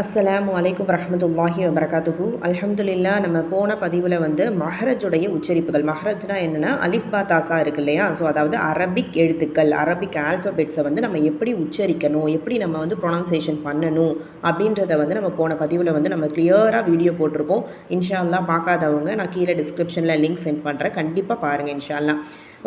அஸ்லாம் வலைக்கம் வரமத்துல்லாஹி வபரகாத்துஹு. அலமதுல்லா நம்ம போன பதிவில் வந்து மஹரஜுடைய உச்சரிப்புகள். மஹரஜ்னா என்னென்னா அலிஃபா தாசா இருக்கு இல்லையா? ஸோ அதாவது அரபிக் எழுத்துக்கள் அரபிக் ஆல்ஃபபெட்ஸை வந்து நம்ம எப்படி உச்சரிக்கணும் எப்படி நம்ம வந்து ப்ரொனன்சேஷன் பண்ணணும் அப்படின்றத வந்து நம்ம போன பதிவில் வந்து நம்ம கிளியராக வீடியோ போட்டிருக்கோம். இன்ஷால்லா பார்க்காதவங்க நான் கீழே டிஸ்கிரிப்ஷனில் லிங்க் சென்ட் பண்ணுறேன் கண்டிப்பாக பாருங்கள் இன்ஷால்லா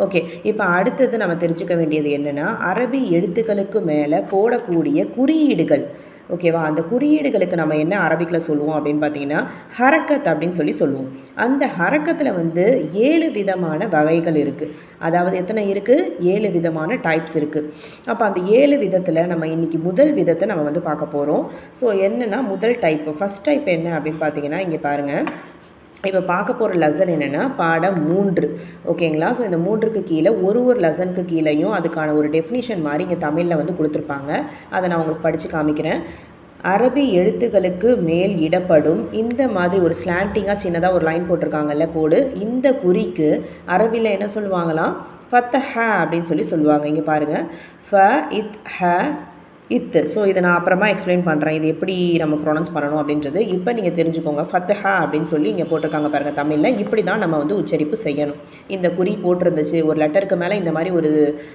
ஓகே இப்போ அடுத்தது நம்ம தெரிஞ்சுக்க வேண்டியது என்னென்னா அரபி எழுத்துக்களுக்கு மேலே போடக்கூடிய குறியீடுகள். ஓகேவா? அந்த குறியீடுகளுக்கு நம்ம என்ன அரபிக்கில் சொல்லுவோம் அப்படின்னு பார்த்தீங்கன்னா ஹரக்கத் அப்படின்னு சொல்லி சொல்லுவோம். அந்த ஹரக்கத்தில் வந்து ஏழு விதமான வகைகள் இருக்குது அதாவது எத்தனை இருக்குது ஏழு விதமான டைப்ஸ் இருக்குது அப்போ அந்த ஏழு விதத்தில் நம்ம இன்றைக்கி முதல் விதத்தை நம்ம வந்து பார்க்க போகிறோம் ஸோ என்னென்னா முதல் டைப் ஃபஸ்ட் டைப் என்ன அப்படின்னு பார்த்தீங்கன்னா இங்கே பாருங்கள் இப்போ பார்க்க போகிற லெசன் என்னென்னா பாடம் மூன்று. ஓகேங்களா? ஸோ இந்த மூன்றுக்கு கீழே ஒரு ஒரு லெசனுக்கு கீழேயும் அதுக்கான ஒரு டெஃபினிஷன் மாதிரி இங்கே தமிழில் வந்து கொடுத்துருப்பாங்க. அதை நான் உங்களுக்கு படித்து காமிக்கிறேன். அரபி எழுத்துக்களுக்கு மேல் இடப்படும் இந்த மாதிரி ஒரு ஸ்லாண்டிங்காக சின்னதாக ஒரு லைன் போட்டிருக்காங்கல்ல கோடு. இந்த குறிக்கு அரபியில் என்ன சொல்லுவாங்களாம்? ஃபத்தஹ அப்படின்னு சொல்லி சொல்லுவாங்க. இங்கே பாருங்கள் ஃப இத் ஹ இத்து ஸோ இதை நான் அப்புறமா எக்ஸ்பிளைன் பண்ணுறேன் இது எப்படி நம்ம ப்ரொனவுன்ஸ் பண்ணணும் அப்படின்றது. இப்போ நீங்கள் தெரிஞ்சுக்கோங்க. ஃபத்தஹா அப்படின்னு சொல்லி இங்கே போட்டிருக்காங்க பாருங்கள் தமிழில். இப்படி தான் நம்ம வந்து உச்சரிப்பு செய்யணும். இந்த குறி போட்டிருந்துச்சு ஒரு லெட்டருக்கு மேலே இந்த மாதிரி ஒரு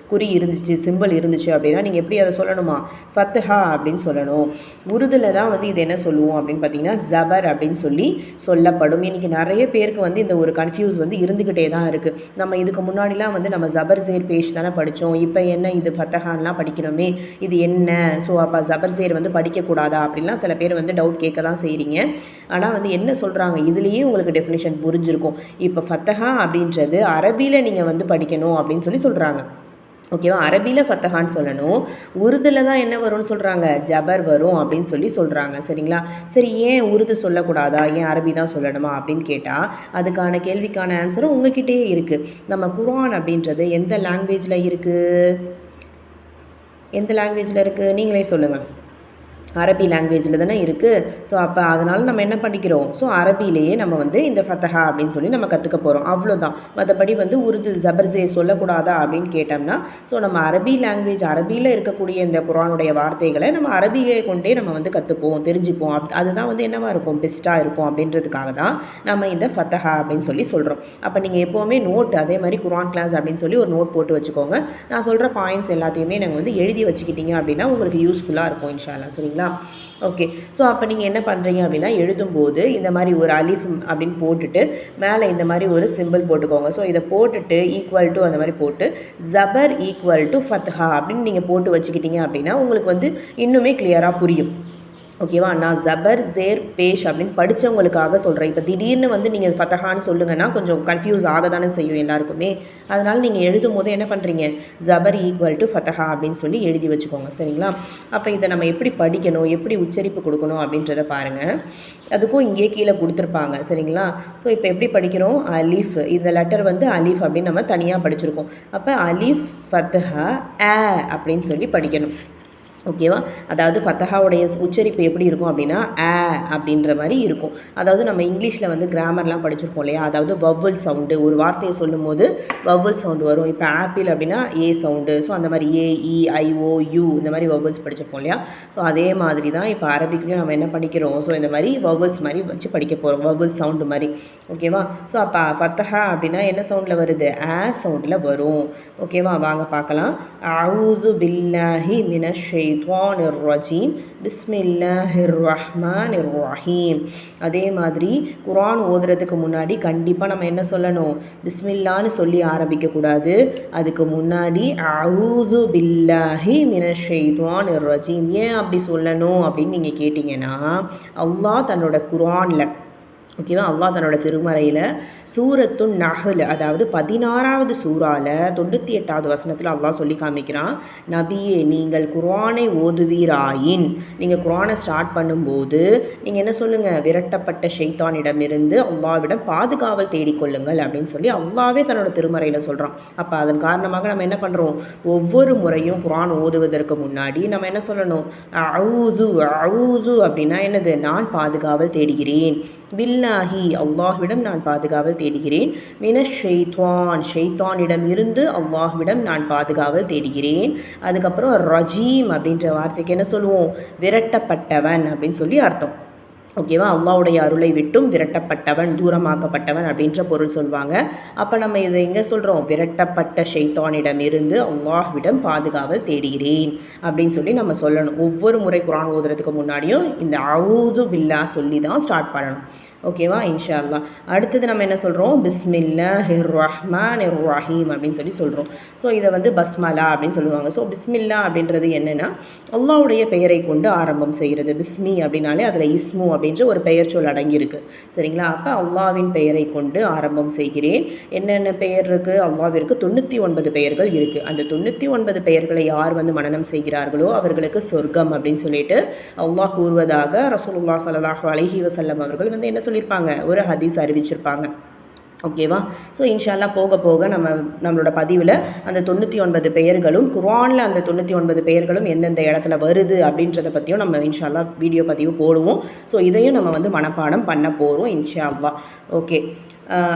குறி இருந்துச்சு சிம்பிள் இருந்துச்சு அப்படின்னா நீங்கள் எப்படி அதை சொல்லணுமா? ஃபத்தஹா அப்படின்னு சொல்லணும். உருதில் தான் வந்து இது என்ன சொல்லுவோம் அப்படின்னு பார்த்தீங்கன்னா ஜபர் அப்படின்னு சொல்லி சொல்லப்படும். இன்றைக்கி நிறைய பேருக்கு வந்து இந்த ஒரு கன்ஃபியூஸ் வந்து இருந்துக்கிட்டே தான் இருக்குது நம்ம இதுக்கு முன்னாடிலாம் வந்து நம்ம ஜபர் ஜேர் பேஷ் தானே படித்தோம் இப்போ என்ன இது ஃபத்தஹான்லாம் படிக்கணுமே? இது என்ன? ஸோ அப்போ ஜபர் சேர் வந்து படிக்கக்கூடாதா அப்படின்லாம் சில பேர் வந்து டவுட் கேட்க தான் செய்கிறீங்க ஆனால் வந்து என்ன சொல்கிறாங்க இதுலேயே உங்களுக்கு டெஃபினேஷன் புரிஞ்சிருக்கும். இப்போ ஃபத்தஹா அப்படின்றது அரபியில் நீங்கள் வந்து படிக்கணும் அப்படின்னு சொல்லி சொல்கிறாங்க ஓகேவா அரபியில் ஃபத்தஹான்னு சொல்லணும். உருதுல தான் என்ன வரும்னு சொல்கிறாங்க ஜபர் வரும் அப்படின்னு சொல்லி சொல்கிறாங்க சரிங்களா? சரி ஏன் உருது சொல்லக்கூடாதா? ஏன் அரபி தான் சொல்லணுமா அப்படின்னு கேட்டால் அதுக்கான கேள்விக்கான ஆன்சரும் உங்ககிட்டயே இருக்குது நம்ம குரான் அப்படின்றது எந்த லாங்குவேஜில் இருக்குது எந்த லாங்குவேஜில் இருக்குது நீங்களே சொல்லுங்கள் அரபி லாங்குவேஜில் தானே இருக்குது ஸோ அப்போ அதனால் நம்ம என்ன பண்ணிக்கிறோம்? ஸோ அரபிலேயே நம்ம வந்து இந்த ஃபத்தஹா அப்படின்னு சொல்லி நம்ம கற்றுக்க போகிறோம் அவ்வளோதான் மற்றபடி வந்து உருது ஜபர்சே சொல்லக்கூடாதா அப்படின்னு கேட்டோம்னா ஸோ நம்ம அரபி லாங்குவேஜ் அரபியில் இருக்கக்கூடிய இந்த குரானுடைய வார்த்தைகளை நம்ம அரபியை கொண்டே நம்ம வந்து கற்றுப்போம் தெரிஞ்சுப்போம். அப் அதுதான் வந்து என்னவாக இருக்கும்? பெஸ்ட்டாக இருக்கும் அப்படின்றதுக்காக தான் நம்ம இந்த ஃபத்தஹா அப்படின்னு சொல்லி சொல்கிறோம் அப்போ நீங்கள் எப்போவுமே நோட் அதே மாதிரி குரான் கிளாஸ் அப்படின்னு சொல்லி ஒரு நோட் போட்டு வச்சுக்கோங்க. நான் சொல்கிற பாயிண்ட்ஸ் எல்லாத்தையுமே நாங்கள் வந்து எழுதி வச்சுக்கிட்டீங்க அப்படின்னா உங்களுக்கு யூஸ்ஃபுல்லாக இருக்கும் இன்ஷால்லா சரிங்களா? சரிங்களா ஓகே ஸோ அப்போ நீங்கள் என்ன பண்ணுறீங்க அப்படின்னா எழுதும்போது இந்த மாதிரி ஒரு அலிஃப் அப்படின்னு போட்டுட்டு மேலே இந்த மாதிரி ஒரு சிம்பிள் போட்டுக்கோங்க. ஸோ இதை போட்டுட்டு ஈக்குவல் டு அந்த மாதிரி போட்டு ஜபர் ஈக்குவல் டு ஃபத்ஹா அப்படின்னு நீங்கள் போட்டு வச்சுக்கிட்டீங்க அப்படின்னா உங்களுக்கு வந்து இன்னுமே கிளியராக புரியும். ஓகேவா? நான் ஜபர் ஜேர் பேஷ் அப்படின்னு படித்தவங்களுக்காக சொல்கிறேன் இப்போ திடீர்னு வந்து நீங்கள் ஃபத்தஹான்னு சொல்லுங்கன்னா கொஞ்சம் கன்ஃபியூஸ் ஆக தானே செய்யும் எல்லாருக்குமே. அதனால் நீங்கள் எழுதும் போது என்ன பண்ணுறீங்க ஜபர் ஈக்குவல் டு ஃபத்தஹா அப்படின்னு சொல்லி எழுதி வச்சுக்கோங்க. சரிங்களா? அப்போ இதை நம்ம எப்படி படிக்கணும்? எப்படி உச்சரிப்பு கொடுக்கணும்? அப்படின்றத பாருங்கள் அதுக்கும் இங்கே கீழே கொடுத்துருப்பாங்க. சரிங்களா? ஸோ இப்போ எப்படி படிக்கிறோம்? அலீஃப். இந்த லெட்டர் வந்து அலீஃப் அப்படின்னு நம்ம தனியாக படிச்சிருக்கோம். அப்போ அலீஃப் ஃபத்தஹா ஆ அப்படின்னு சொல்லி படிக்கணும். ஓகேவா அதாவது ஃபத்தஹாவுடைய உச்சரிப்பு எப்படி இருக்கும் அப்படின்னா ஆ அப்படின்ற மாதிரி இருக்கும். அதாவது நம்ம இங்கிலீஷில் வந்து கிராமர்லாம் படிச்சிருப்போம் இல்லையா? அதாவது வவ்வல் சவுண்டு ஒரு வார்த்தையை சொல்லும் போது வவ்வல் சவுண்டு வரும். இப்போ ஆப்பிள் அப்படின்னா ஏ சவுண்டு ஸோ அந்த மாதிரி ஏ இ ஐஓ யூ இந்த மாதிரி வவ்வல்ஸ் படிச்சிருப்போம் இல்லையா? ஸோ அதே மாதிரி தான் இப்போ அரபிக்லேயும் நம்ம என்ன படிக்கிறோம்? ஸோ இந்த மாதிரி வவ்வல்ஸ் மாதிரி வச்சு படிக்க போகிறோம் வவ்வல் சவுண்டு மாதிரி. ஓகேவா ஸோ அப்போ ஃபத்தஹா அப்படின்னா என்ன சவுண்டில் வருது? ஆ சவுண்டில் வரும். ஓகேவா வாங்க பார்க்கலாம். அவுது பில்லாஹி மினஷே ஷைத்வான் ரஜீம் பிஸ்மில்லாஹிர் ரஹ்மான் ரஹீம் அதே மாதிரி குரான் ஓதுறதுக்கு முன்னாடி கண்டிப்பாக நம்ம என்ன சொல்லணும்? பிஸ்மில்லான்னு சொல்லி ஆரம்பிக்கக்கூடாது. அதுக்கு முன்னாடி அவுது பில்லாஹி மின ஷைத்வான் ரஜீம் ஏன் அப்படி சொல்லணும் அப்படின்னு நீங்கள் கேட்டிங்கன்னா அல்லாஹ் தன்னோட குரானில் ஓகேவா அல்லாஹ் தன்னோட திருமறையில் சூரத்துன் நஹல் அதாவது பதினாறாவது சூறாவில் தொண்ணூற்றி எட்டாவது வசனத்தில் அல்லாஹ் சொல்லி காமிக்கிறான். நபியே நீங்கள் குரானை ஓதுவீராயின். நீங்கள் குரானை ஸ்டார்ட் பண்ணும்போது நீங்கள் என்ன சொல்லுங்கள் விரட்டப்பட்ட ஷெய்தானிடமிருந்து அல்லாவிடம் பாதுகாவல் தேடிக்கொள்ளுங்கள் அப்படின்னு சொல்லி அல்லாவே தன்னோட திருமறையில் சொல்கிறான் அப்போ அதன் காரணமாக நம்ம என்ன பண்ணுறோம் ஒவ்வொரு முறையும் குரான் ஓதுவதற்கு முன்னாடி நம்ம என்ன சொல்லணும்? அவுது அவுது அப்படின்னா என்னது? நான் பாதுகாவல் தேடுகிறேன். வில்ல பனாஹி அல்லாஹ்விடம் நான் பாதுகாவல் தேடுகிறேன். மின ஷெய்த்வான் ஷெய்தானிடம் இருந்து அல்லாஹ்விடம் நான் பாதுகாவல் தேடுகிறேன். அதுக்கப்புறம் ரஜீம் அப்படின்ற வார்த்தைக்கு என்ன சொல்லுவோம்? விரட்டப்பட்டவன் அப்படின்னு சொல்லி அர்த்தம். ஓகேவா அல்லாவுடைய அருளை விட்டும் விரட்டப்பட்டவன் தூரமாக்கப்பட்டவன் அப்படின்ற பொருள் சொல்லுவாங்க அப்போ நம்ம இதை எங்கே சொல்கிறோம் விரட்டப்பட்ட ஷைத்தானிடம் இருந்து அல்லாஹ்விடம் பாதுகாவல் தேடுகிறேன் அப்படின்னு சொல்லி நம்ம சொல்லணும். ஒவ்வொரு முறை குரான் ஓதுறதுக்கு முன்னாடியும் இந்த அவுது பில்லா சொல்லி தான் ஸ்டார்ட் பண்ணணும். ஓகேவா? இன்ஷா அல்லா அடுத்தது நம்ம என்ன சொல்கிறோம் பிஸ்மில்லா ஹிர் ரஹ்மான் இர் ரஹீம் அப்படின்னு சொல்லி சொல்கிறோம் ஸோ இதை வந்து பஸ்மலா அப்படின்னு சொல்லுவாங்க. ஸோ பிஸ்மில்லா அப்படின்றது என்னென்னா அல்லாவுடைய பெயரை கொண்டு ஆரம்பம் செய்கிறது பிஸ்மி அப்படின்னாலே அதில் இஸ்மு அப்படின்ற ஒரு பெயர் சொல் அடங்கியிருக்கு. சரிங்களா? அப்போ அல்லாவின் பெயரை கொண்டு ஆரம்பம் செய்கிறேன். என்னென்ன பெயர் இருக்குது அல்லாவிற்கு தொண்ணூற்றி ஒன்பது பெயர்கள் இருக்குது அந்த தொண்ணூற்றி ஒன்பது பெயர்களை யார் வந்து மனநம் செய்கிறார்களோ அவர்களுக்கு சொர்க்கம் அப்படின்னு சொல்லிட்டு அல்லாஹ் கூறுவதாக ரசூலுல்லா சல்லாஹ் அலஹி வசல்லம் அவர்கள் வந்து என்ன சொல்லியிருப்பாங்க ஒரு ஹதீஸ் அறிவிச்சிருப்பாங்க. ஓகேவா ஸோ இன்ஷால்லா போக போக நம்ம நம்மளோட பதிவில் அந்த தொண்ணூற்றி ஒன்பது பெயர்களும் குரானில் அந்த தொண்ணூற்றி ஒன்பது பெயர்களும் எந்தெந்த இடத்துல வருது அப்படின்றத பற்றியும் நம்ம இன்ஷால்லா வீடியோ பதிவு போடுவோம். ஸோ இதையும் நம்ம வந்து மனப்பாடம் பண்ண போகிறோம் இன்ஷால்லா ஓகே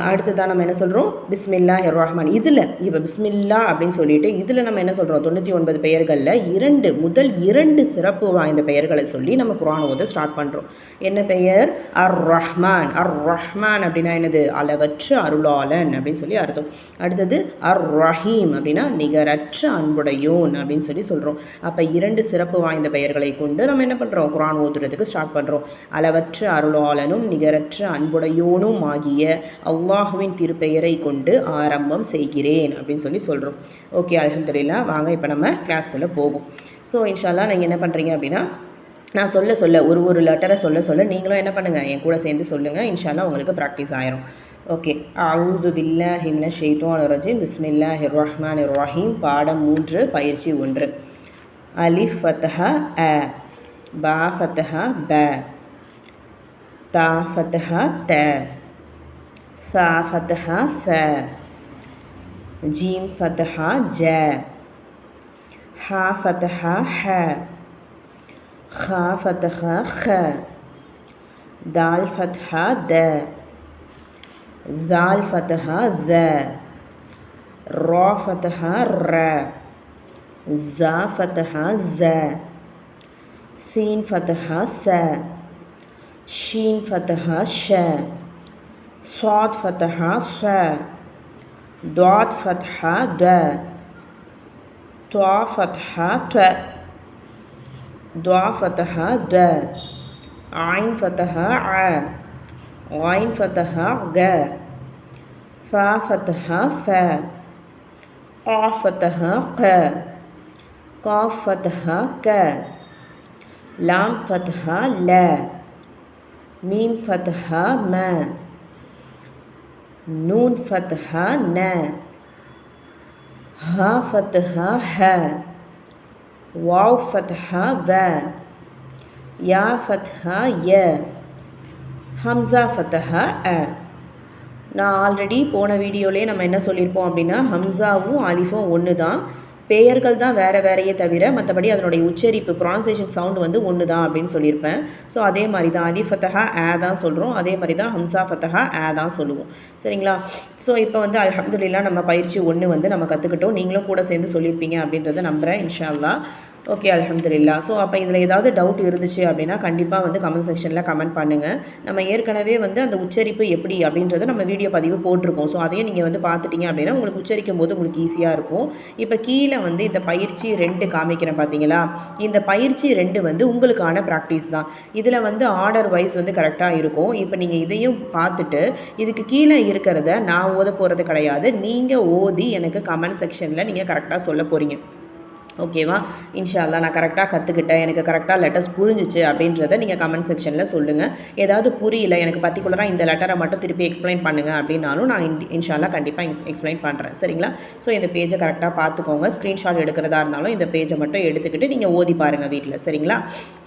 அடுத்ததாக நம்ம என்ன சொல்கிறோம் பிஸ்மில்லா ரஹ்மான் இதில் இப்போ பிஸ்மில்லா அப்படின்னு சொல்லிட்டு இதில் நம்ம என்ன சொல்கிறோம் தொண்ணூற்றி ஒன்பது பெயர்களில் இரண்டு முதல் இரண்டு சிறப்பு வாய்ந்த பெயர்களை சொல்லி நம்ம குரான் ஓத ஸ்டார்ட் பண்ணுறோம் என்ன பெயர்? அர் ரஹ்மான் அர் ரஹ்மான் அப்படின்னா என்னது? அளவற்ற அருளாளன் அப்படின்னு சொல்லி அர்த்தம். அடுத்தது அர் ரஹீம் அப்படின்னா நிகரற்ற அன்புடையோன் அப்படின்னு சொல்லி சொல்கிறோம் அப்போ இரண்டு சிறப்பு வாய்ந்த பெயர்களை கொண்டு நம்ம என்ன பண்ணுறோம் குரான் ஓதுறதுக்கு ஸ்டார்ட் பண்ணுறோம் அளவற்ற அருளாளனும் நிகரற்ற அன்புடையோனும் ஆகிய அல்லாஹுவின் திருப்பெயரை கொண்டு ஆரம்பம் செய்கிறேன் அப்படின்னு சொல்லி சொல்கிறோம் ஓகே அலமதுல்லா வாங்க இப்போ நம்ம கிளாஸ்க்குள்ளே போகும் ஸோ இன்ஷால்லா நீங்கள் என்ன பண்ணுறீங்க அப்படின்னா நான் சொல்ல சொல்ல ஒரு ஒரு லெட்டரை சொல்ல சொல்ல நீங்களும் என்ன பண்ணுங்கள் என் கூட சேர்ந்து சொல்லுங்கள் இன்ஷால்லா உங்களுக்கு ப்ராக்டிஸ் ஆயிரும். ஓகே அவுது பில்லா ஹிம்ன ஷெய்தோன் ரஜீம். பிஸ்மில்லா ஹிர்ரஹ்மான் ரஹீம். பாடம் மூன்று பயிற்சி ஒன்று. அலி ஃபத்தஹா அ பா ஃபத்தஹா ப தா ஃபத்தஹா த. ثا فتحة ثا جيم فتحة جا حا فتحة حا خا فتحة خا دال فتحة دا زال فتحة زا را فتحة را زا فتحة زا سين فتحة سا شين فتحة شا صاد فتحة ص. ضاد فتحة د. طا فتحة ت ضا فتحة د. عين فتحة ع. غين فتحة غ. فا فتحة ف. قاف فتحة ق. قاف فتحة ك. لام فتحة ل. ميم فتحة ما நூன் ஃபத்ஹா ந. ஹா ஃபத்ஹா ஹ. வாவ் ஃபத்ஹா வ. யா ஃபத்ஹா ய. ஹம்சா ஃபத்ஹா அ. நான் ஆல்ரெடி போன வீடியோலேயே நம்ம என்ன சொல்லியிருப்போம் அப்படின்னா ஹம்சாவும் அலிஃபும் ஒன்று தான் பெயர்கள் தான் வேறு வேறையே தவிர மற்றபடி அதனுடைய உச்சரிப்பு ப்ரான்சேஷன் சவுண்டு வந்து ஒன்று தான் அப்படின்னு சொல்லியிருப்பேன். ஸோ அதே மாதிரி தான் அலி ஃபத்தஹா ஆ தான் சொல்கிறோம் அதே மாதிரி தான் ஹம்சா ஃபத்தஹா ஆ தான் சொல்லுவோம். சரிங்களா? ஸோ இப்போ வந்து அலமதுல்லா நம்ம பயிற்சி ஒன்று வந்து நம்ம கற்றுக்கிட்டோம் நீங்களும் கூட சேர்ந்து சொல்லியிருப்பீங்க அப்படின்றத நம்புகிறேன் இன்ஷா அல்லா ஓகே அலமதுல்லா ஸோ அப்போ இதில் ஏதாவது டவுட் இருந்துச்சு அப்படின்னா கண்டிப்பாக வந்து கமெண்ட் செக்ஷனில் கமெண்ட் பண்ணுங்கள் நம்ம ஏற்கனவே வந்து அந்த உச்சரிப்பு எப்படி அப்படின்றத நம்ம வீடியோ பதிவு போட்டிருக்கோம். ஸோ அதையும் நீங்கள் வந்து பார்த்துட்டிங்க அப்படின்னா உங்களுக்கு உச்சரிக்கும் போது உங்களுக்கு ஈஸியாக இருக்கும். இப்போ கீழே வந்து இந்த பயிற்சி ரெண்டு காமிக்கிறேன் பார்த்தீங்களா இந்த பயிற்சி ரெண்டு வந்து உங்களுக்கான ப்ராக்டிஸ் தான். இதில் வந்து ஆர்டர் வைஸ் வந்து கரெக்டாக இருக்கும். இப்போ நீங்கள் இதையும் பார்த்துட்டு இதுக்கு கீழே இருக்கிறத நான் ஓத போகிறது கிடையாது. நீங்கள் ஓதி எனக்கு கமெண்ட் செக்ஷனில் நீங்கள் கரெக்டாக சொல்ல போகிறீங்க ஓகேவா? இன்ஷால்லா நான் கரெக்டாக கற்றுக்கிட்டேன் எனக்கு கரெக்டாக லெட்டர்ஸ் புரிஞ்சிச்சு அப்படின்றத நீங்கள் கமெண்ட் செக்ஷனில் சொல்லுங்கள் ஏதாவது புரியல எனக்கு பர்டிகுலராக இந்த லெட்டரை மட்டும் திருப்பி எக்ஸ்பிளைன் பண்ணுங்கள் அப்படின்னாலும் நான் இன் இன்ஷால்லா கண்டிப்பாக எக்ஸ்பிளைன் பண்ணுறேன் சரிங்களா? ஸோ இந்த பேஜை கரெக்டாக பார்த்துக்கோங்க. ஸ்க்ரீன்ஷாட் எடுக்கிறதா இருந்தாலும் இந்த பேஜை மட்டும் எடுத்துக்கிட்டு நீங்கள் ஓதி பாருங்கள் வீட்டில் சரிங்களா?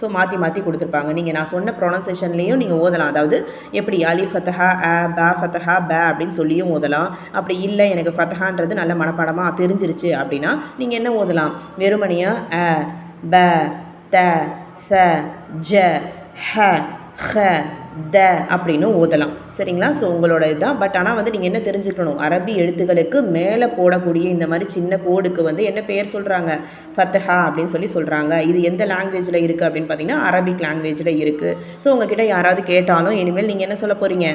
ஸோ மாற்றி மாற்றி கொடுத்துருப்பாங்க. நீங்கள் நான் சொன்ன ப்ரொனன்சேஷன்லேயும் நீங்கள் ஓதலாம். அதாவது எப்படி அலி ஃபத்தஹா ஆ பா ஃபத்தஹா பே அப்படின்னு சொல்லியும் ஓதலாம். அப்படி இல்லை எனக்கு ஃபத்தஹான்றது நல்ல மனப்பாடமாக தெரிஞ்சிருச்சு அப்படின்னா நீங்கள் என்ன ஓதலாம்? வெறுமனையாக அ ப த ச ஜ ஹ ஹ த அப்படின்னு ஓதலாம் சரிங்களா? ஸோ உங்களோட இதுதான் பட் ஆனால் வந்து நீங்கள் என்ன தெரிஞ்சுக்கணும்? அரபி எழுத்துக்களுக்கு மேலே போடக்கூடிய இந்த மாதிரி சின்ன கோடுக்கு வந்து என்ன பெயர் சொல்கிறாங்க ஃபத்தஹா அப்படின்னு சொல்லி சொல்கிறாங்க இது எந்த லாங்குவேஜில் இருக்குது அப்படின்னு பார்த்தீங்கன்னா அரபிக் லாங்குவேஜில் இருக்குது ஸோ உங்ககிட்ட யாராவது கேட்டாலும் இனிமேல் நீங்கள் என்ன சொல்ல போகிறீங்க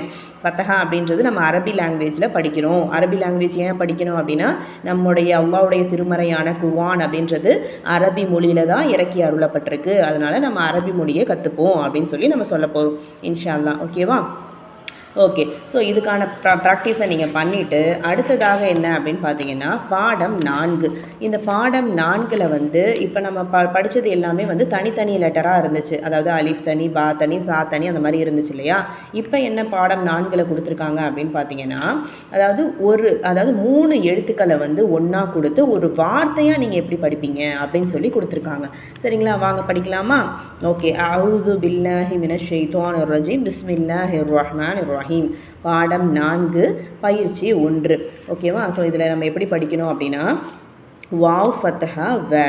ஃபத்தஹா அப்படின்றது நம்ம அரபி லாங்குவேஜில் படிக்கிறோம். அரபி லாங்குவேஜ் ஏன் படிக்கணும் அப்படின்னா நம்முடைய அல்லாவுடைய திருமறையான குவான் அப்படின்றது அரபி மொழியில் தான் இறக்கி அருளப்பட்டிருக்கு. அதனால் நம்ம அரபி மொழியை கற்றுப்போம் அப்படின்னு சொல்லி நம்ம சொல்ல போகிறோம் இன்ஷா அல்லாஹ் ஓகேவா ஓகே ஸோ இதுக்கான ப்ரா ப்ராக்டிஸை நீங்கள் பண்ணிவிட்டு அடுத்ததாக என்ன அப்படின்னு பார்த்தீங்கன்னா பாடம் நான்கு. இந்த பாடம் நான்கில் வந்து இப்போ நம்ம ப படித்தது எல்லாமே வந்து தனித்தனி லெட்டராக இருந்துச்சு. அதாவது அலிஃப் தனி பா தனி சா தனி அந்த மாதிரி இருந்துச்சு இல்லையா? இப்போ என்ன பாடம் நான்கில் கொடுத்துருக்காங்க அப்படின்னு பார்த்தீங்கன்னா அதாவது ஒரு அதாவது மூணு எழுத்துக்களை வந்து ஒன்றா கொடுத்து ஒரு வார்த்தையாக நீங்கள் எப்படி படிப்பீங்க அப்படின்னு சொல்லி கொடுத்துருக்காங்க. சரிங்களா? வாங்க படிக்கலாமா? ஓகே அவுது பில்லாஹி மின ஷெய்தான் ரஜீம். பிஸ்மில்லாஹி ரஹ்மான் ரஹீம். பாடம் நான்கு பயிற்சி ஒன்று. ஓகேவா ஸோ இதில் நம்ம எப்படி படிக்கணும் அப்படின்னா வாவ் ஃபத்தஹா வ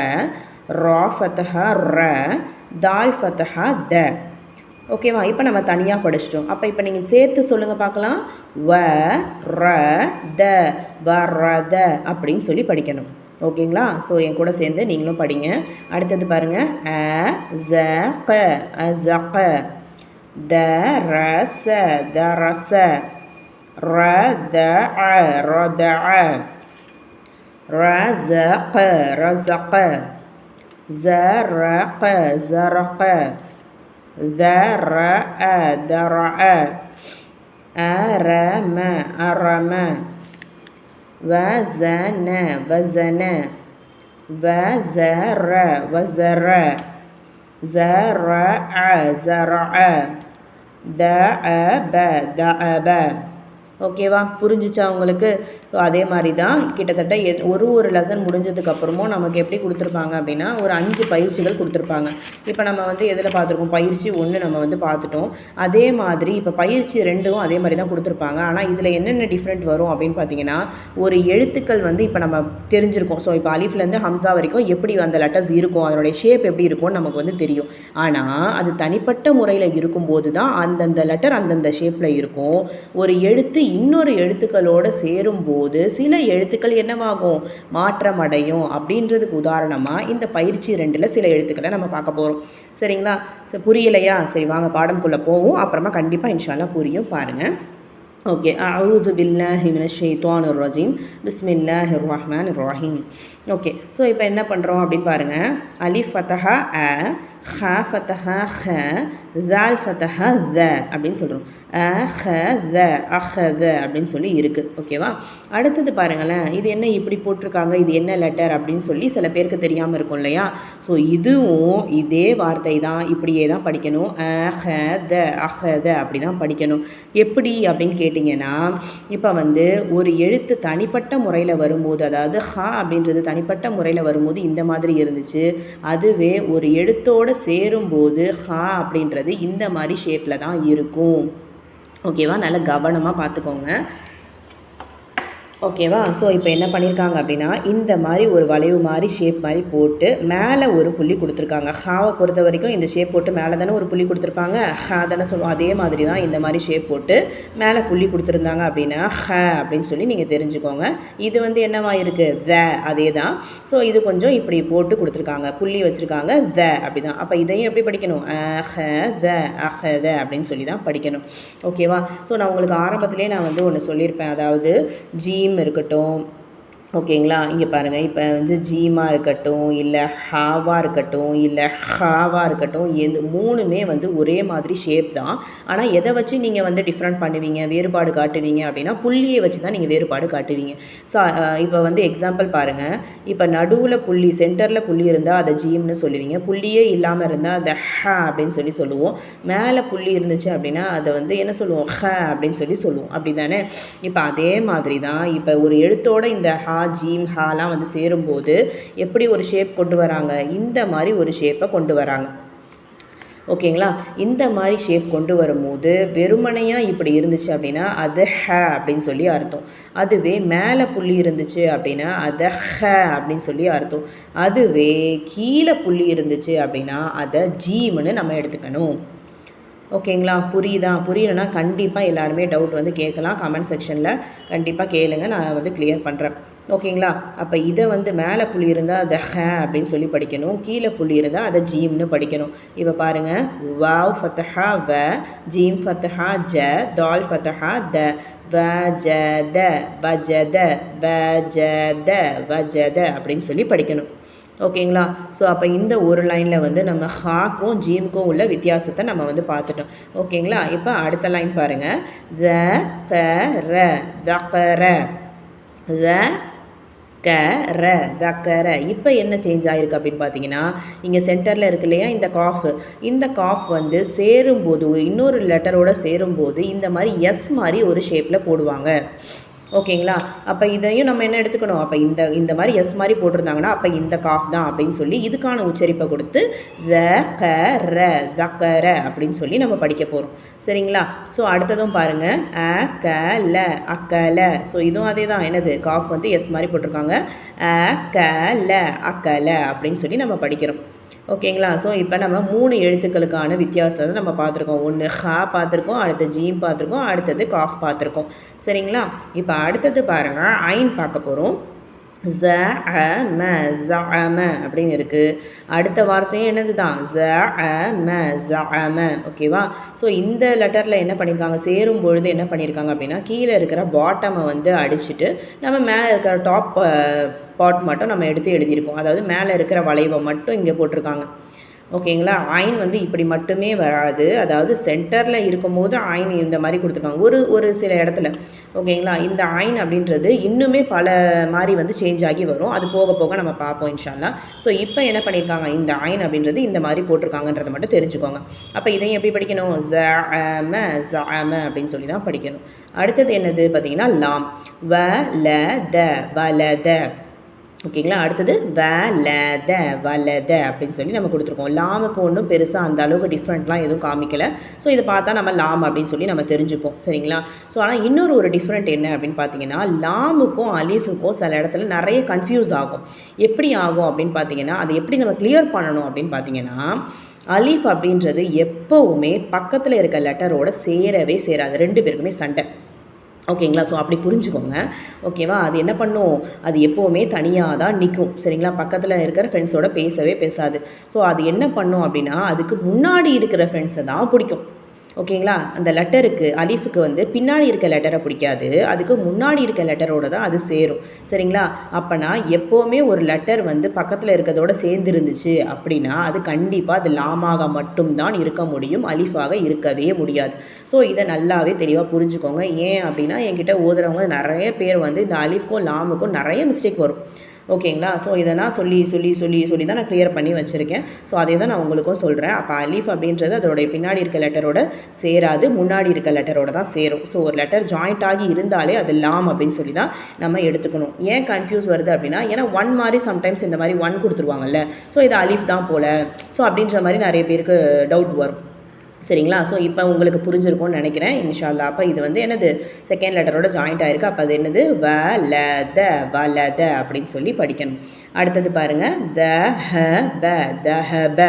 ரா ஃபத்தஹா ர தால் ஃபத்தஹா த. ஓகேவா இப்போ நம்ம தனியாக படிச்சிட்டோம். அப்போ இப்போ நீங்கள் சேர்த்து சொல்லுங்கள் பார்க்கலாம். வ ர த வ ர த அப்படின்னு சொல்லி படிக்கணும். ஓகேங்களா ஸோ என் கூட சேர்ந்து நீங்களும் படிங்க. அடுத்தது பாருங்கள் அ ஜ க அ ஜ க. درس درس. ردع ردع. رزق رزق. زرق زرق. ذرأ ذرأ. أرم أرم. وزن وزن. وزر وزر. زرع زرع. دعب دعب ஓகேவா? புரிஞ்சிச்சா உங்களுக்கு? ஸோ அதே மாதிரி தான் கிட்டத்தட்ட எ ஒரு ஒரு லெசன் முடிஞ்சதுக்கப்புறமும் நமக்கு எப்படி கொடுத்துருப்பாங்க அப்படின்னா ஒரு அஞ்சு பயிற்சிகள் கொடுத்துருப்பாங்க. இப்போ நம்ம வந்து எதில் பார்த்துருக்கோம்? பயிற்சி ஒன்று நம்ம வந்து பார்த்துட்டோம். அதே மாதிரி இப்போ பயிற்சி ரெண்டும் அதே மாதிரி தான் கொடுத்துருப்பாங்க. ஆனால் இதில் என்னென்ன டிஃப்ரெண்ட் வரும் அப்படின்னு பார்த்தீங்கன்னா ஒரு எழுத்துக்கள் வந்து இப்போ நம்ம தெரிஞ்சிருக்கோம். ஸோ இப்போ அலிஃப்லேருந்து ஹம்சா வரைக்கும் எப்படி அந்த லெட்டர்ஸ் இருக்கும்? அதனுடைய ஷேப் எப்படி இருக்கும்னு நமக்கு வந்து தெரியும். ஆனால் அது தனிப்பட்ட முறையில் இருக்கும்போது தான் அந்தந்த லெட்டர் அந்தந்த ஷேப்பில் இருக்கும். ஒரு எழுத்து இன்னொரு எழுத்துக்களோடு சேரும்போது சில எழுத்துக்கள் என்னவாகும்? மாற்றம் அடையும் அப்படின்றதுக்கு உதாரணமாக இந்த பயிற்சி ரெண்டில் சில எழுத்துக்களை நம்ம பார்க்க போகிறோம் சரிங்களா? சரி புரியலையா? சரி வாங்க பாடம்குள்ளே போவோம். அப்புறமா கண்டிப்பாக இன்ஷால்லாம் புரியும் பாருங்கள் ஓகே. அவுது பில்லாஹி மின ஷெய்த்வான் ரஜீம். பிஸ்மில்லாஹ் ரஹ்மான் ரஹீம். ஓகே. ஸோ இப்போ என்ன பண்ணுறோம் அப்படின்னு பாருங்கள் அலி ஃபத்தஹா அ ஹ ஃபத்தஹா ஹ ஜால் ஃபத்தஹா த அப்படின்னு சொல்கிறோம் அ ஹ த அஹ த அப்படின்னு சொல்லி இருக்குது ஓகேவா அடுத்தது பாருங்களேன். இது என்ன இப்படி போட்டிருக்காங்க? இது என்ன லெட்டர் அப்படின்னு சொல்லி சில பேருக்கு தெரியாமல் இருக்கும் இல்லையா? ஸோ இதுவும் இதே வார்த்தை தான். இப்படியே தான் படிக்கணும். அ ஹ த அஹ த அப்படி தான் படிக்கணும். எப்படி அப்படின்னு கேட்டு கேட்டிங்கன்னா இப்போ வந்து ஒரு எழுத்து தனிப்பட்ட முறையில் வரும்போது அதாவது ஹா அப்படின்றது தனிப்பட்ட முறையில் வரும்போது இந்த மாதிரி இருந்துச்சு. அதுவே ஒரு எழுத்தோடு சேரும்போது ஹா அப்படின்றது இந்த மாதிரி ஷேப்பில் தான் இருக்கும். ஓகேவா நல்லா கவனமாக பார்த்துக்கோங்க. ஓகேவா? ஸோ இப்போ என்ன பண்ணியிருக்காங்க அப்படின்னா இந்த மாதிரி ஒரு வளைவு மாதிரி ஷேப் மாதிரி போட்டு மேலே ஒரு புள்ளி கொடுத்துருக்காங்க. ஹாவை பொறுத்த வரைக்கும் இந்த ஷேப் போட்டு மேலே தானே ஒரு புள்ளி கொடுத்துருப்பாங்க. ஹா தானே சொல்லுவோம் அதே மாதிரி தான் இந்த மாதிரி ஷேப் போட்டு மேலே புள்ளி கொடுத்துருந்தாங்க அப்படின்னா ஹ அப்படின்னு சொல்லி நீங்கள் தெரிஞ்சுக்கோங்க. இது வந்து என்னவா இருக்குது த அதே தான். ஸோ இது கொஞ்சம் இப்படி போட்டு கொடுத்துருக்காங்க. புள்ளி வச்சுருக்காங்க. த அப்படி தான். அப்போ இதையும் எப்படி படிக்கணும்? அஹ த அஹ த அப்படின்னு சொல்லி தான் படிக்கணும். ஓகேவா? ஸோ நான் உங்களுக்கு ஆரம்பத்திலே நான் வந்து ஒன்று சொல்லியிருப்பேன். அதாவது ஜி தீம் இருக்கட்டும் ஓகேங்களா? இங்கே பாருங்கள் இப்போ வந்து ஜீமா இருக்கட்டும் இல்லை ஹாவாக இருக்கட்டும் இல்லை ஹாவாக இருக்கட்டும் எது மூணுமே வந்து ஒரே மாதிரி ஷேப் தான். ஆனால் எதை வச்சு நீங்கள் வந்து டிஃப்ரெண்ட் பண்ணுவீங்க வேறுபாடு காட்டுவீங்க அப்படின்னா புள்ளியை வச்சு தான் நீங்கள் வேறுபாடு காட்டுவீங்க. ஸோ இப்போ வந்து எக்ஸாம்பிள் பாருங்கள் இப்போ நடுவில் புள்ளி சென்டரில் புள்ளி இருந்தால் அதை ஜீம்னு சொல்லுவீங்க. புள்ளியே இல்லாமல் இருந்தால் அதை ஹ அப்படின்னு சொல்லி சொல்லுவோம். மேலே புள்ளி இருந்துச்சு அப்படின்னா அதை வந்து என்ன சொல்லுவோம்? ஹ அப்படின்னு சொல்லி சொல்லுவோம். அப்படி தானே இப்போ அதே மாதிரி தான். இப்போ ஒரு எழுத்தோட இந்த ஹா ஜீம் ஹாலாம் வந்து சேரும்போது எப்படி ஒரு ஷேப் கொண்டு வராங்க? இந்த மாதிரி ஒரு ஷேப்பை கொண்டு வராங்க. ஓகேங்களா? இந்த மாதிரி ஷேப் கொண்டு வரும்போது வெறுமனையாக இப்படி இருந்துச்சு அப்படின்னா அது ஹ அப்படின்னு சொல்லி அர்த்தம். அதுவே மேலே புள்ளி இருந்துச்சு அப்படின்னா அதை ஹ அப்படின்னு சொல்லி அர்த்தம். அதுவே கீழே புள்ளி இருந்துச்சு அப்படின்னா அதை ஜீம்னு நம்ம எடுத்துக்கணும். ஓகேங்களா? புரியுதா? புரியலன்னா கண்டிப்பாக எல்லாருமே டவுட் வந்து கேட்கலாம். கமெண்ட் செக்ஷனில் கண்டிப்பாக கேளுங்க. நான் வந்து கிளியர் பண்ணுறேன் ஓகேங்களா? அப்போ இதை வந்து மேலே புள்ளி இருந்தால் அதை ஹ அப்படின்னு சொல்லி படிக்கணும். கீழே புள்ளி இருந்தால் அதை ஜீம்னு படிக்கணும். இப்போ பாருங்கள் வாவ் ஃபத்தஹா வ ஜீம் ஃபத்தஹா ஜ தால் ஃபத்தஹா த. வஜத வ ஜ வஜத அப்படின்னு சொல்லி படிக்கணும். ஓகேங்களா? ஸோ அப்போ இந்த ஒரு லைனில் வந்து நம்ம ஹாக்கும் ஜீமுக்கும் உள்ள வித்தியாசத்தை நம்ம வந்து பார்த்துட்டோம். ஓகேங்களா? இப்போ அடுத்த லைன் பாருங்கள் த த ர தக்கர த க ர தக்கர இப்போ என்ன சேஞ்ச் ஆகிருக்கு அப்படின்னு பார்த்தீங்கன்னா இங்கே சென்டரில் இருக்கு இல்லையா? இந்த காஃப் இந்த காஃப் வந்து சேரும்போது இன்னொரு லெட்டரோட சேரும்போது இந்த மாதிரி எஸ் மாதிரி ஒரு ஷேப்பில் போடுவாங்க. ஓகேங்களா? அப்போ இதையும் நம்ம என்ன எடுத்துக்கணும்? அப்போ இந்த இந்த மாதிரி எஸ் மாதிரி போட்டிருந்தாங்கன்னா அப்போ இந்த காஃப் தான் அப்படின்னு சொல்லி இதுக்கான உச்சரிப்பை கொடுத்து த க ர தக்கர அப்படின்னு சொல்லி நம்ம படிக்க போகிறோம் சரிங்களா? ஸோ அடுத்ததும் பாருங்கள் அ க ல அக்கல ஸோ இதுவும் அதே தான். என்னது? காஃப் வந்து எஸ் மாதிரி போட்டிருக்காங்க. அ க ல அக்கல அப்படின்னு சொல்லி நம்ம படிக்கிறோம். ஓகேங்களா? ஸோ இப்போ நம்ம மூணு எழுத்துக்களுக்கான வித்தியாசத்தை நம்ம பார்த்துருக்கோம். ஒன்று ஹா பார்த்துருக்கோம் அடுத்து ஜீம் பார்த்துருக்கோம் அடுத்தது காஃப் பார்த்துருக்கோம். சரிங்களா? இப்போ அடுத்தது பாருங்கள் ஐன் பார்க்க போகிறோம் ஜ அ ம ஜ அ ம அப்படின்னு இருக்குது அடுத்த வார்த்தையும் என்னது தான் ஜ அ ம ஜ அ ம ஓகேவா? ஸோ இந்த லெட்டரில் என்ன பண்ணியிருக்காங்க சேரும் பொழுது என்ன பண்ணியிருக்காங்க அப்படின்னா கீழே இருக்கிற பாட்டமை வந்து அடிச்சுட்டு நம்ம மேலே இருக்கிற டாப் பாட் மட்டும் நம்ம எடுத்து எழுதியிருக்கோம் அதாவது மேலே இருக்கிற வளைவை மட்டும் இங்கே போட்டிருக்காங்க. ஓகேங்களா? ஆயின் வந்து இப்படி மட்டுமே வராது. அதாவது சென்டரில் இருக்கும்போது ஆயின் இந்த மாதிரி கொடுத்துருக்காங்க. ஒரு ஒரு சில இடத்துல. ஓகேங்களா? இந்த ஆயின் அப்படின்றது இன்னுமே பல மாதிரி வந்து சேஞ்ச் ஆகி வரும். அது போக போக நம்ம பார்ப்போம் இன்ஷால்லா ஸோ இப்போ என்ன பண்ணியிருக்காங்க? இந்த ஆயின் அப்படின்றது இந்த மாதிரி போட்டிருக்காங்கன்றதை மட்டும் தெரிஞ்சுக்கோங்க. அப்போ இதையும் எப்படி படிக்கணும்? ஜ ம ஜ ம அப்படின்னு சொல்லி தான் படிக்கணும். அடுத்தது என்னது? பார்த்தீங்கன்னா லாம். வ ல த வலத ஓகேங்களா? அடுத்தது வலத வலத அப்படின்னு சொல்லி நம்ம கொடுத்துருக்கோம். லாமுக்கு ஒன்றும் பெருசாக அந்த அளவுக்கு டிஃப்ரெண்ட்லாம் எதுவும் காமிக்கலை. ஸோ இதை பார்த்தா நம்ம லாம் அப்படின்னு சொல்லி நம்ம தெரிஞ்சுப்போம். சரிங்களா? ஸோ ஆனால் இன்னொரு ஒரு டிஃப்ரெண்ட் என்ன அப்படின்னு பார்த்தீங்கன்னா லாமுக்கும் அலீஃபுக்கும் சில இடத்துல நிறைய கன்ஃபியூஸ் ஆகும். எப்படி ஆகும் அப்படின்னு பார்த்தீங்கன்னா அதை எப்படி நம்ம கிளியர் பண்ணணும் அப்படின்னு பார்த்தீங்கன்னா அலீஃப் அப்படின்றது எப்போவுமே பக்கத்தில் இருக்க லெட்டரோட சேரவே சேராது. ரெண்டு பேருக்குமே சண்டை. ஓகேங்களா? ஸோ அப்படி புரிஞ்சுக்கோங்க. ஓகேவா? அது என்ன பண்ணும்? அது எப்போவுமே தனியாக தான் நிற்கும் சரிங்களா? பக்கத்தில் இருக்கிற ஃப்ரெண்ட்ஸோட பேசவே பேசாது. ஸோ அது என்ன பண்ணும் அப்படின்னா அதுக்கு முன்னாடி இருக்கிற ஃப்ரெண்ட்ஸை தான் பிடிக்கும். ஓகேங்களா? அந்த லெட்டருக்கு அலீஃபுக்கு வந்து பின்னாடி இருக்க லெட்டரை பிடிக்காது. அதுக்கு முன்னாடி இருக்க லெட்டரோட தான் அது சேரும். சரிங்களா? அப்போனா எப்போவுமே ஒரு லெட்டர் வந்து பக்கத்தில் இருக்கிறதோட சேர்ந்து இருந்துச்சு அப்படின்னா அது கண்டிப்பாக அது லாமாக மட்டும்தான் இருக்க முடியும். அலீஃபாக இருக்கவே முடியாது. ஸோ இதை நல்லாவே தெளிவாக புரிஞ்சுக்கோங்க. ஏன் அப்படின்னா என்கிட்ட ஓதுறவங்க நிறைய பேர் வந்து இந்த அலீஃப்க்கும் லாமுக்கும் நிறைய மிஸ்டேக் வரும். ஓகேங்களா? ஸோ இதை நான் சொல்லி சொல்லி சொல்லி சொல்லி தான் நான் கிளியர் பண்ணி வச்சுருக்கேன். ஸோ அதே தான் நான் உங்களுக்கும் சொல்கிறேன் அப்போ அலீஃப் அப்படின்றது அதோடைய பின்னாடி இருக்க லெட்டரோட சேராது முன்னாடி இருக்க லெட்டரோட தான் சேரும். ஸோ ஒரு லெட்டர் ஜாயிண்ட் ஆகி இருந்தாலே அது லாம் அப்படின்னு சொல்லி தான் நம்ம எடுத்துக்கணும். ஏன் கன்ஃபியூஸ் வருது அப்படின்னா ஏன்னா ஒன் மாதிரி சம்டைம்ஸ் இந்த மாதிரி ஒன் கொடுத்துருவாங்கல்ல. ஸோ இது அலீஃப் தான் போல். ஸோ அப்படின்ற மாதிரி நிறைய பேருக்கு டவுட் வரும். சரிங்களா? ஸோ இப்போ உங்களுக்கு புரிஞ்சிருக்கும்னு நினைக்கிறேன் இன்ஷால்லா அப்போ இது வந்து என்னது? செகண்ட் லெட்டரோட ஜாயிண்ட் ஆயிருக்கு. அப்போ அது என்னது? வ ல த வ ல த அப்படின்னு சொல்லி படிக்கணும். அடுத்தது பாருங்கள் த ஹ ப த ஹ ப.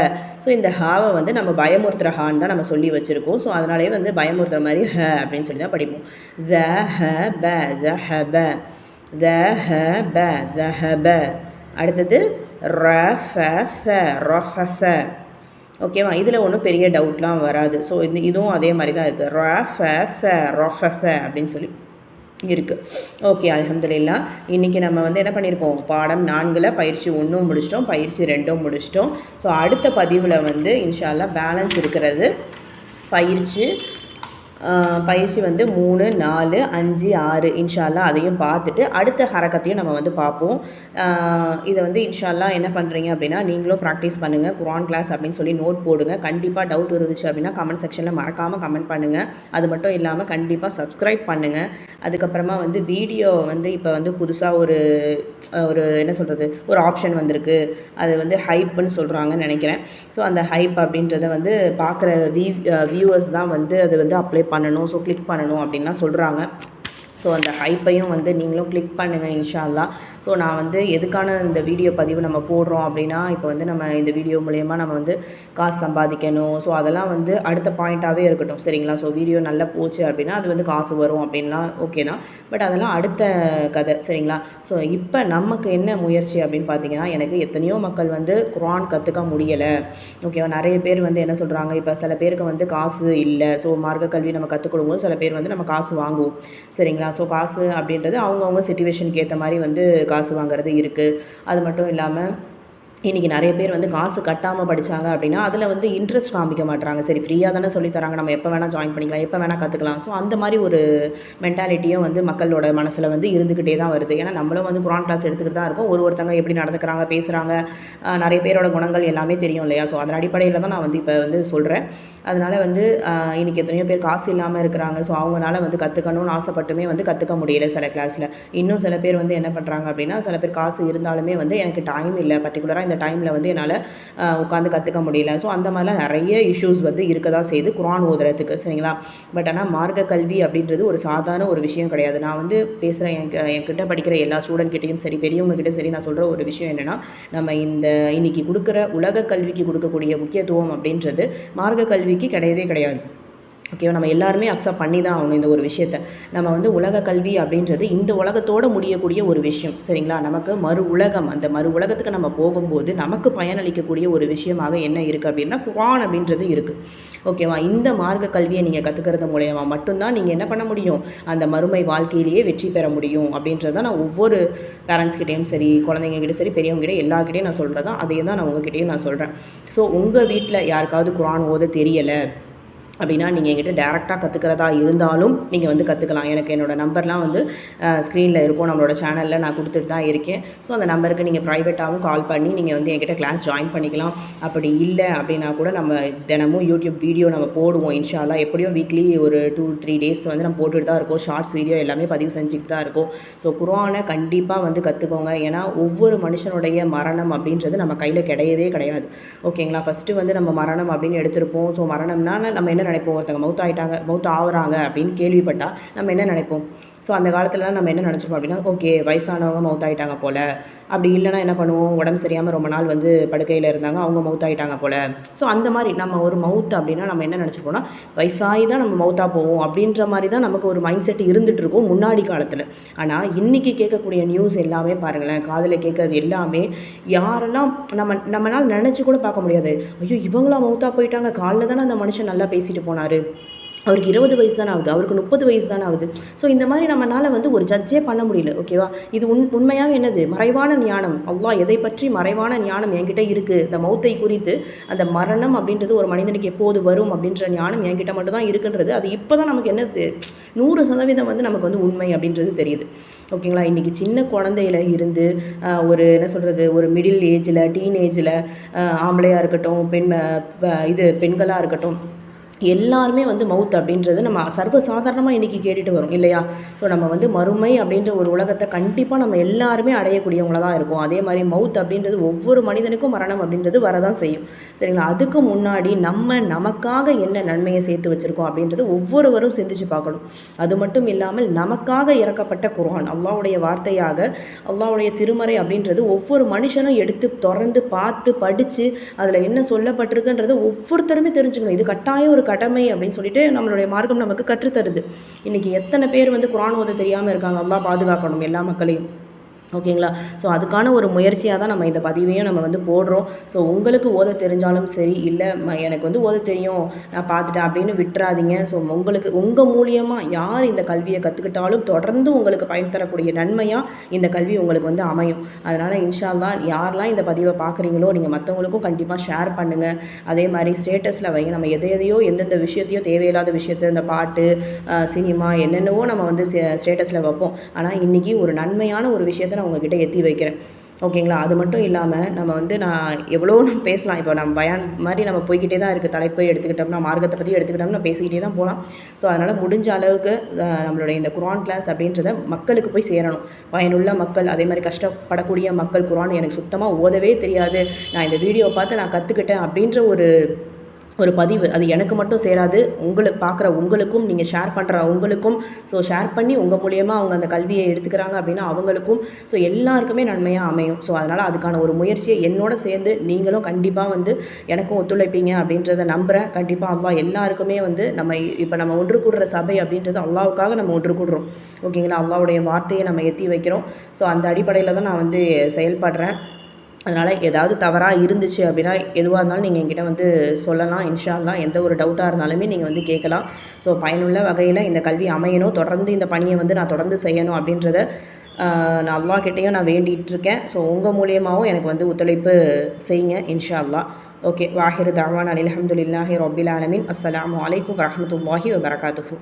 ஸோ இந்த ஹாவை வந்து நம்ம பயமுறுத்துகிற ஹான்னு தான் நம்ம சொல்லி வச்சுருக்கோம். ஸோ அதனாலே வந்து பயமுறுத்துகிற மாதிரி ஹ அப்படின்னு சொல்லி தான் படிப்போம். த ஹ ப த ஹ ப. த ஹ ப த ஹ ப. அடுத்தது ர ஃப ச ர ஃப ச. ஓகேவா இதில் ஒன்றும் பெரிய டவுட்லாம் வராது. ஸோ இது இதுவும் அதே மாதிரி தான் இருக்குது ரஃபஸ ரொஃபஸ அப்படின்னு சொல்லி இருக்குது ஓகே அலமதுல்லா இன்றைக்கி நம்ம வந்து என்ன பண்ணியிருக்கோம் பாடம் நான்கில் பயிற்சி ஒன்றும் முடிச்சிட்டோம் பயிற்சி ரெண்டும் முடிச்சிட்டோம். ஸோ அடுத்த பதிவில் வந்து இன்ஷால்லா பேலன்ஸ் இருக்கிறது. பயிற்சி பயிற்சி வந்து மூணு நாலு அஞ்சு ஆறு இன்ஷால்லா அதையும் பார்த்துட்டு அடுத்த ஹரக்கத்தையும் நம்ம வந்து பார்ப்போம். இதை வந்து இன்ஷால்லா என்ன பண்ணுறீங்க அப்படின்னா நீங்களும் ப்ராக்டிஸ் பண்ணுங்கள் குரான் கிளாஸ் அப்படின்னு சொல்லி நோட் போடுங்க. கண்டிப்பாக டவுட் இருந்துச்சு அப்படின்னா கமெண்ட் செக்ஷனில் மறக்காமல் கமெண்ட் பண்ணுங்கள் அது மட்டும் இல்லாமல் கண்டிப்பாக சப்ஸ்கிரைப் பண்ணுங்கள் அதுக்கப்புறமா வந்து வீடியோ வந்து இப்போ வந்து புதுசாக ஒரு ஒரு என்ன சொல்கிறது ஒரு ஆப்ஷன் வந்திருக்கு. அது வந்து ஹைப்புன்னு சொல்கிறாங்கன்னு நினைக்கிறேன். ஸோ அந்த ஹைப் அப்படின்றத வந்து பார்க்குற வியூ வியூவர்ஸ் தான் வந்து அது வந்து அப்ளை பண்ணணும் ஸோ கிளிக் பண்ணணும் அப்படின்லாம் சொல்கிறாங்க ஸோ அந்த ஹைப்பையும் வந்து நீங்களும் கிளிக் பண்ணுங்கள் இன்ஷால்லா ஸோ நான் வந்து எதுக்கான இந்த வீடியோ பதிவு நம்ம போடுறோம் அப்படின்னா இப்போ வந்து நம்ம இந்த வீடியோ மூலயமா நம்ம வந்து காசு சம்பாதிக்கணும். ஸோ அதெல்லாம் வந்து அடுத்த பாயிண்ட்டாகவே இருக்கட்டும். சரிங்களா? ஸோ வீடியோ நல்லா போச்சு அப்படின்னா அது வந்து காசு வரும் அப்படின்லாம் ஓகே தான். பட் அதெல்லாம் அடுத்த கதை. சரிங்களா? ஸோ இப்போ நமக்கு என்ன முயற்சி அப்படின்னு பார்த்தீங்கன்னா எனக்கு எத்தனையோ மக்கள் வந்து குரான் கற்றுக்க முடியலை. ஓகேவா நிறைய பேர் வந்து என்ன சொல்கிறாங்க இப்போ சில பேருக்கு வந்து காசு இல்லை. ஸோ மார்க்க கல்வி நம்ம கற்றுக் கொடுக்கும்போது சில பேர் வந்து நம்ம காசு வாங்குவோம். சரிங்களா? ஸோ காசு அப்படின்றது அவங்கவுங்க சுச்சுவேஷனுக்கு ஏற்ற மாதிரி வந்து காசு வாங்குறது இருக்குது அது மட்டும் இல்லாமல் இன்றைக்கி நிறைய பேர் வந்து காசு கட்டாமல் படித்தாங்க அப்படின்னா அதில் வந்து இன்ட்ரெஸ்ட் காமிக்க மாட்டாங்க சரி ஃப்ரீயாக தானே சொல்லித்தராங்க நம்ம எப்போ வேணால் ஜாயின் பண்ணிக்கலாம் எப்போ வேணால் கற்றுக்கலாம் ஸோ அந்த மாதிரி ஒரு மென்டாலிட்டியும் வந்து மக்களோட மனசில் வந்து இருந்துக்கிட்டே தான் வருது. ஏன்னா நம்மளும் வந்து குரான் கிளாஸ் எடுத்துக்கிட்டு தான் இருக்கும். ஒரு ஒருத்தங்க எப்படி நடந்துக்கிறாங்க பேசுகிறாங்க நிறைய பேரோட குணங்கள் எல்லாமே தெரியும் இல்லையா? ஸோ அதன் அடிப்படையில் தான் நான் வந்து இப்போ வந்து சொல்கிறேன் அதனால் வந்து இன்றைக்கி எத்தனையோ பேர் காசு இல்லாமல் இருக்கிறாங்க. ஸோ அவங்களால வந்து கற்றுக்கணும்னு ஆசைப்பட்டுமே வந்து கற்றுக்க முடியல சில கிளாஸில் இன்னும் சில பேர் வந்து என்ன பண்ணுறாங்க அப்படின்னா சில பேர் காசு இருந்தாலுமே வந்து எனக்கு டைம் இல்லை. பர்டிகுலராக இந்த டைமில் வந்து என்னால் உட்காந்து கற்றுக்க முடியல. ஸோ அந்த மாதிரிலாம் நிறைய இஷ்யூஸ் வந்து இருக்க தான் செய்யுது குரான் ஓதுறதுக்கு. சரிங்களா? பட் ஆனால் மார்க்க கல்வி அப்படின்றது ஒரு சாதாரண ஒரு விஷயம் கிடையாது. நான் வந்து பேசுகிற என் என்கிட்ட படிக்கிற எல்லா ஸ்டூடெண்ட் கிட்டேயும் சரி பெரியவங்ககிட்ட சரி நான் சொல்கிற ஒரு விஷயம் என்னென்னா நம்ம இந்த இன்னைக்கு கொடுக்குற உலக கல்விக்கு கொடுக்கக்கூடிய முக்கியத்துவம் அப்படின்றது மார்க்க கல்விக்கு கிடையவே கிடையாது. ஓகேவா நம்ம எல்லாருமே அக்செப்ட் பண்ணி தான் ஆகணும் இந்த ஒரு விஷயத்த. நம்ம வந்து உலக கல்வி அப்படின்றது இந்த உலகத்தோடு முடியக்கூடிய ஒரு விஷயம் சரிங்களா? நமக்கு மறு உலகம் அந்த மறு உலகத்துக்கு நம்ம போகும்போது நமக்கு பயனளிக்கக்கூடிய ஒரு விஷயமாக என்ன இருக்குது அப்படின்னா குரான் அப்படின்றது இருக்குது ஓகேவா இந்த மார்க்க கல்வியை நீங்கள் கற்றுக்கிறது மூலயமா மட்டும்தான் நீங்கள் என்ன பண்ண முடியும்? அந்த மறுமை வாழ்க்கையிலேயே வெற்றி பெற முடியும் அப்படின்றது தான் நான் ஒவ்வொரு பேரண்ட்ஸ்கிட்டையும் சரி குழந்தைங்ககிட்ட சரி பெரியவங்ககிட்ட எல்லாக்கிட்டையும் நான் சொல்கிறதான் அதே தான் நான் உங்ககிட்டையும் நான் சொல்கிறேன் ஸோ உங்கள் வீட்டில் யாருக்காவது குரான் ஓத தெரியலை அப்படின்னா நீங்கள் என்கிட்ட டேரெக்டாக கற்றுக்கிறதா இருந்தாலும் நீங்கள் வந்து கற்றுக்கலாம் எனக்கு என்னோடய நம்பர்லாம் வந்து ஸ்க்ரீனில் இருக்கும். நம்மளோட சேனலில் நான் கொடுத்துட்டு தான் இருக்கேன். ஸோ அந்த நம்பருக்கு நீங்கள் ப்ரைவேட்டாகவும் கால் பண்ணி நீங்கள் வந்து என்கிட்ட கிளாஸ் ஜாயின் பண்ணிக்கலாம். அப்படி இல்லை அப்படின்னா கூட நம்ம தினமும் யூடியூப் வீடியோ நம்ம போடுவோம். இன்ஷால்லாம் எப்படியும் வீக்லி ஒரு டூ த்ரீ டேஸ் வந்து நம்ம போட்டுட்டு தான் இருக்கோம். ஷார்ட்ஸ் வீடியோ எல்லாமே பதிவு செஞ்சுட்டு தான் இருக்கும். ஸோ குரானை கண்டிப்பாக வந்து கற்றுக்கோங்க ஏன்னா ஒவ்வொரு மனுஷனுடைய மரணம் அப்படின்றது நம்ம கையில் கிடையவே கிடையாது. ஓகேங்களா ஃபஸ்ட்டு வந்து நம்ம மரணம் அப்படின்னு எடுத்திருப்போம். ஸோ மரணம்னா நம்ம என்ன நினைப்போம். ஒருத்தங்க மவுத் ஆகிட்டாங்க மவுத் ஆகுறாங்க அப்படின்னு கேள்விப்பட்டால் நம்ம என்ன நினைப்போம்? ஸோ அந்த காலத்துலலாம் நம்ம என்ன நினச்சிப்போம் அப்படின்னா ஓகே வயசானவங்க மவுத் ஆகிட்டாங்க போல். அப்படி இல்லைன்னா என்ன பண்ணுவோம்? உடம்பு சரியாமல் ரொம்ப நாள் வந்து படுக்கையில் இருந்தாங்க அவங்க மவுத் ஆகிட்டாங்க போல். ஸோ அந்த மாதிரி நம்ம ஒரு மவுத் அப்படின்னா நம்ம என்ன நினச்சிருப்போம்னா வயசாகி தான் நம்ம மவுத்தாக போவோம். அப்படின்ற மாதிரி தான் நமக்கு ஒரு மைண்ட் செட் இருந்துட்டு இருக்கும் முன்னாடி காலத்தில். ஆனால் இன்றைக்கி கேட்கக்கூடிய நியூஸ் எல்லாமே பாருங்களேன் காதில் கேட்கறது எல்லாமே யாரெல்லாம் நம்ம நம்மளால் நினச்சி கூட பார்க்க முடியாது. ஐயோ இவங்களாம் மவுத்தாக போயிட்டாங்க காலைல தானே அந்த மனுஷன் நல்லா பேசிட்டு போனார். அவருக்கு இருபது வயசு தானே ஆகுது அவருக்கு முப்பது வயசு தானே ஆகுது. ஸோ இந்த மாதிரி நம்மளால் வந்து ஒரு ஜட்ஜே பண்ண முடியல ஓகேவா இது உண் உண்மையாக என்னது? மறைவான ஞானம். அவ்வா எதை பற்றி மறைவான ஞானம் என்கிட்ட இருக்குது இந்த மௌத்தை குறித்து அந்த மரணம் அப்படின்றது ஒரு மனிதனுக்கு எப்போது வரும் அப்படின்ற ஞானம் என்கிட்ட மட்டும்தான் இருக்குன்றது. அது இப்போ தான் நமக்கு என்னது? நூறு சதவீதம் வந்து நமக்கு வந்து உண்மை அப்படின்றது தெரியுது. ஓகேங்களா? இன்றைக்கி சின்ன குழந்தையில இருந்து ஒரு என்ன சொல்கிறது ஒரு மிடில் ஏஜில் டீனேஜில் ஆம்பளையாக இருக்கட்டும் பெண் இது பெண்களாக இருக்கட்டும் எல்லாருமே வந்து மவுத் அப்படின்றது நம்ம சர்வசாதாரணமாக இன்றைக்கி கேட்டுட்டு வரோம் இல்லையா? ஸோ நம்ம வந்து மறுமை அப்படின்ற ஒரு உலகத்தை கண்டிப்பாக நம்ம எல்லாருமே அடையக்கூடியவங்கள தான் இருக்கும். அதே மாதிரி மவுத் அப்படின்றது ஒவ்வொரு மனிதனுக்கும் மரணம் அப்படின்றது வரதான் செய்யும். சரிங்களா? அதுக்கு முன்னாடி நம்ம நமக்காக என்ன நன்மையை சேர்த்து வச்சுருக்கோம் அப்படின்றது ஒவ்வொருவரும் சிந்திச்சு பார்க்கணும். அது மட்டும் இல்லாமல் நமக்காக இறக்கப்பட்ட குரான் அல்லாவுடைய வார்த்தையாக அல்லாவுடைய திருமறை அப்படின்றது ஒவ்வொரு மனுஷனும் எடுத்து திறந்து பார்த்து படித்து அதில் என்ன சொல்லப்பட்டிருக்குன்றது ஒவ்வொருத்தருமே தெரிஞ்சுக்கணும். இது கட்டாயம் ஒரு கடமை அப்படின்னு சொல்லிட்டு நம்மளுடைய மார்க்கம் நமக்கு கற்றுத்தருது. இன்றைக்கி எத்தனை பேர் வந்து குரான் ஓத தெரியாமல் இருக்காங்க? அல்லா பாதுகாக்கணும் எல்லா மக்களையும். ஓகேங்களா? ஸோ அதுக்கான ஒரு முயற்சியாக தான் நம்ம இந்த பதிவையும் நம்ம வந்து போடுறோம். ஸோ உங்களுக்கு ஓத தெரிஞ்சாலும் சரி இல்லை எனக்கு வந்து ஓத தெரியும் நான் பார்த்துட்டேன் அப்படின்னு விட்டுறாதீங்க. ஸோ உங்களுக்கு உங்கள் மூலியமாக யார் இந்த கல்வியை கற்றுக்கிட்டாலும் தொடர்ந்து உங்களுக்கு பயன் தரக்கூடிய நன்மையாக இந்த கல்வி உங்களுக்கு வந்து அமையும். அதனால் இன்ஷால்லா யாரெல்லாம் இந்த பதிவை பார்க்குறீங்களோ நீங்கள் மற்றவங்களுக்கும் கண்டிப்பாக ஷேர் பண்ணுங்கள் அதே மாதிரி ஸ்டேட்டஸில் வைங்க. நம்ம எதை எதையோ எந்தெந்த விஷயத்தையோ தேவையில்லாத விஷயத்த இந்த பாட்டு சினிமா என்னென்னவோ நம்ம வந்து ஸ்டேட்டஸில் வைப்போம். ஆனால் இன்றைக்கி ஒரு நன்மையான ஒரு விஷயத்தை நான் உங்ககிட்ட எத்தி வைக்கிறேன். ஓகேங்களா? அது மட்டும் இல்லாமல் நம்ம வந்து நான் எவ்வளோ நம்ம பேசலாம். இப்போ நம்ம பயான் மாதிரி நம்ம போய்கிட்டே தான் இருக்குது தலைப்பை எடுத்துக்கிட்டோம்னா மார்க்கத்தை பற்றி எடுத்துக்கிட்டோம்னா பேசிக்கிட்டே தான் போகலாம். ஸோ அதனால் முடிஞ்ச அளவுக்கு நம்மளுடைய இந்த குரான் கிளாஸ் அப்படின்றத மக்களுக்கு போய் சேரணும். பயனுள்ள மக்கள் அதே மாதிரி கஷ்டப்படக்கூடிய மக்கள் குரான் எனக்கு சுத்தமாக ஓதவே தெரியாது. நான் இந்த வீடியோ பார்த்து நான் கற்றுக்கிட்டேன் அப்படின்ற ஒரு ஒரு பதிவு அது எனக்கு மட்டும் சேராது. உங்களுக்கு பார்க்குற உங்களுக்கும் நீங்கள் ஷேர் பண்ணுற உங்களுக்கும் ஸோ ஷேர் பண்ணி உங்கள் மூலியமாக அவங்க அந்த கல்வியை எடுத்துக்கிறாங்க அப்படின்னா அவங்களுக்கும். ஸோ எல்லாருக்குமே நன்மையாக அமையும். ஸோ அதனால் அதுக்கான ஒரு முயற்சியை என்னோட சேர்ந்து நீங்களும் கண்டிப்பாக வந்து எனக்கும் ஒத்துழைப்பீங்க அப்படின்றத நம்புகிறேன் கண்டிப்பாக அல்லா எல்லாருக்குமே வந்து நம்ம இப்போ நம்ம ஒன்று கூடுற சபை அப்படின்றது அல்லாவுக்காக நம்ம ஒன்று கூடுறோம். ஓகேங்களா? அல்லாவுடைய வார்த்தையை நம்ம எத்தி வைக்கிறோம். ஸோ அந்த அடிப்படையில் தான் நான் வந்து செயல்படுறேன். அதனால் ஏதாவது தவறாக இருந்துச்சு அப்படின்னா எதுவாக இருந்தாலும் நீங்கள் என்கிட்ட வந்து சொல்லலாம் இன்ஷா அல்லாஹ் எந்த ஒரு டவுட்டாக இருந்தாலுமே நீங்கள் வந்து கேட்கலாம். ஸோ பயனுள்ள வகையில் இந்த கல்வி அமையணும். தொடர்ந்து இந்த பணியை வந்து நான் தொடர்ந்து செய்யணும் அப்படின்றத நான் அல்லா கிட்டேயும் நான் வேண்டிகிட்டு இருக்கேன். ஸோ உங்கள் மூலியமாகவும் எனக்கு வந்து ஒத்துழைப்பு செய்யுங்க இன்ஷா அல்லாஹ் ஓகே வாஹிர் தாவான் அலி அலமதுல்லாஹி ரொபில் ஆலமின். அஸ்லாம் வலைக்கம் வரமத்துல்லாஹி வபரகாத்துஹு.